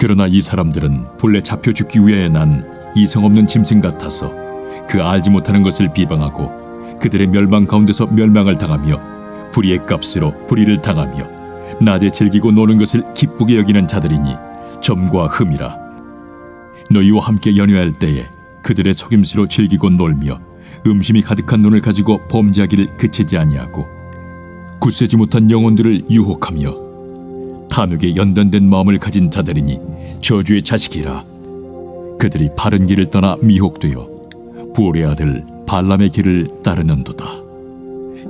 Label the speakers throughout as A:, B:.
A: 그러나 이 사람들은 본래 잡혀 죽기 위해 난 이성 없는 짐승 같아서 그 알지 못하는 것을 비방하고 그들의 멸망 가운데서 멸망을 당하며 불의의 값으로 불의를 당하며 낮에 즐기고 노는 것을 기쁘게 여기는 자들이니 점과 흠이라. 너희와 함께 연회할 때에 그들의 속임수로 즐기고 놀며 음심이 가득한 눈을 가지고 범죄하기를 그치지 아니하고 굳세지 못한 영혼들을 유혹하며 탐욕에 연단된 마음을 가진 자들이니 저주의 자식이라. 그들이 바른 길을 떠나 미혹되어 부올의 아들 발람의 길을 따르는도다.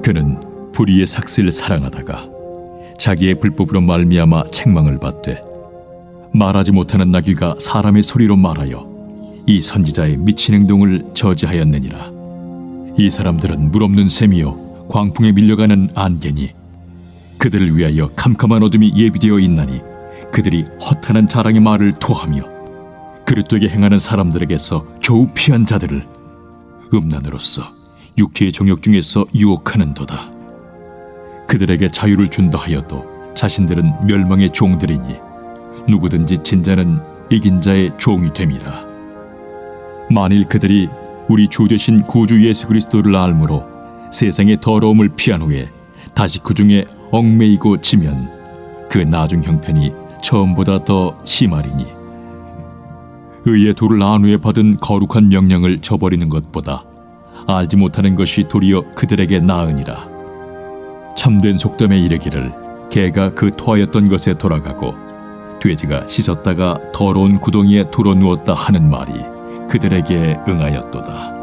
A: 그는 불의의 삭슬을 사랑하다가 자기의 불법으로 말미암아 책망을 받되 말하지 못하는 나귀가 사람의 소리로 말하여 이 선지자의 미친 행동을 저지하였느니라. 이 사람들은 물없는 셈이요 광풍에 밀려가는 안개니 그들을 위하여 캄캄한 어둠이 예비되어 있나니 그들이 허탄한 자랑의 말을 토하며 그릇되게 행하는 사람들에게서 겨우 피한 자들을 음란으로서 육체의 정욕 중에서 유혹하는도다. 그들에게 자유를 준다 하여도 자신들은 멸망의 종들이니 누구든지 진자는 이긴 자의 종이 됨이라. 만일 그들이 우리 주 되신 구주 예수 그리스도를 알므로 세상의 더러움을 피한 후에 다시 그 중에 얽매이고 지면 그 나중 형편이 처음보다 더 심하리니 의의 도를 안 후에 받은 거룩한 명령을 저버리는 것보다 알지 못하는 것이 도리어 그들에게 나으니라 참된 속담에 이르기를 개가 그 토하였던 것에 돌아가고 돼지가 씻었다가 더러운 구덩이에 돌아 누웠다 하는 말이 그들에게 응하였도다.